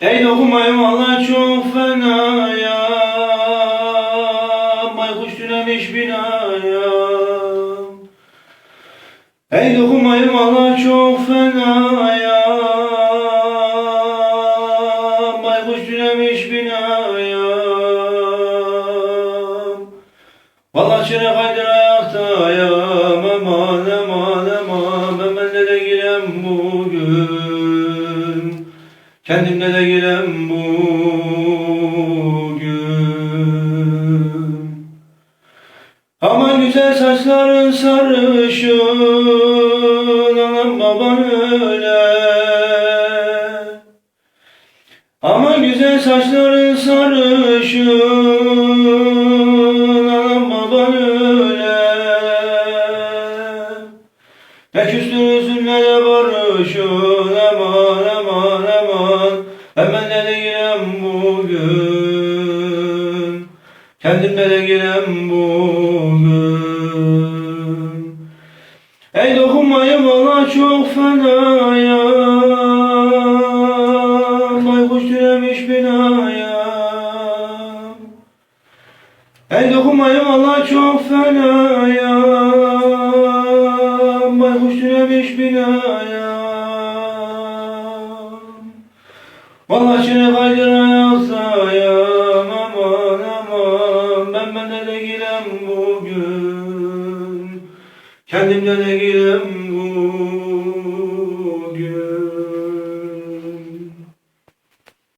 Ey dokumayım valla çok fena ya Baykuş tünemiş binaya. Ey dokumayım valla çok fena ya Baykuş tünemiş binaya. Valla çıra kaydır ayaktayım Aman aman aman. Ben de girem bugün Kendimde de girem bugün. Aman güzel saçların sarışın Anam baban öyle. Aman güzel saçların sarışın Anam baban öyle. Ne küstürürsün ne de barışın aman Girem bugün. Kendimde de girem bugün. Ey dokunmayın valla çok fena ya Baykuş türemiş binaya Ey dokunmayın valla çok fena ya Baykuş türemiş binaya Valla çile kaydırayasayım aman aman. Ben bende de girem bugün. Kendimde de girem